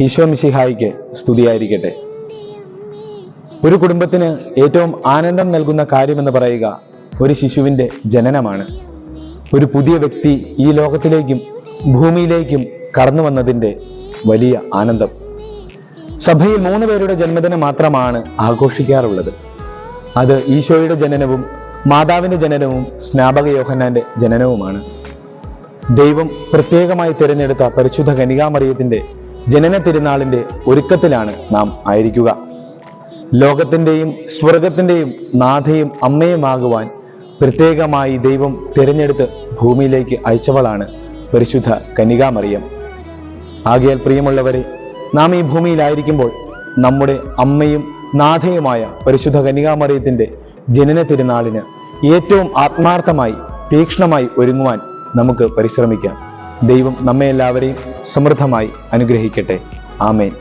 ഈശോ മിശിഹായിക്ക് സ്തുതിയായിരിക്കട്ടെ. ഒരു കുടുംബത്തിന് ഏറ്റവും ആനന്ദം നൽകുന്ന കാര്യമെന്ന് പറയുക ഒരു ശിശുവിന്റെ ജനനമാണ്. ഒരു പുതിയ വ്യക്തി ഈ ലോകത്തിലേക്കും ഭൂമിയിലേക്കും കടന്നു വന്നതിന്റെ വലിയ ആനന്ദം. സഭയിൽ മൂന്ന് പേരുടെ ജന്മദിനം മാത്രമാണ് ആഘോഷിക്കാറുള്ളത്. അത് ഈശോയുടെ ജനനവും മാതാവിന്റെ ജനനവും സ്നാപക യോഹന്നാന്റെ ജനനവുമാണ്. ദൈവം പ്രത്യേകമായി തിരഞ്ഞെടുത്ത പരിശുദ്ധ കനികാമറിയത്തിന്റെ ജനന തിരുനാളിന്റെ ഒരുക്കത്തിലാണ് നാം ആയിരിക്കുക. ലോകത്തിന്റെയും സ്വർഗത്തിന്റെയും നാഥയും അമ്മയുമാകുവാൻ പ്രത്യേകമായി ദൈവം തിരഞ്ഞെടുത്ത് ഭൂമിയിലേക്ക് അയച്ചവളാണ് പരിശുദ്ധ കനികാമറിയം. ആകയാൽ പ്രിയമുള്ളവരെ നാം ഈ ഭൂമിയിലായിരിക്കുമ്പോൾ നമ്മുടെ അമ്മയും നാഥയുമായ പരിശുദ്ധ കനികാമറിയത്തിന്റെ ജനന തിരുനാളിന് ഏറ്റവും ആത്മാർത്ഥമായി തീക്ഷ്ണമായി ഒരുങ്ങുവാൻ നമുക്ക് പരിശ്രമിക്കാം. ദൈവം നമ്മെ എല്ലാവരെയും സമൃദ്ധമായി അനുഗ്രഹിക്കട്ടെ. ആമേൻ.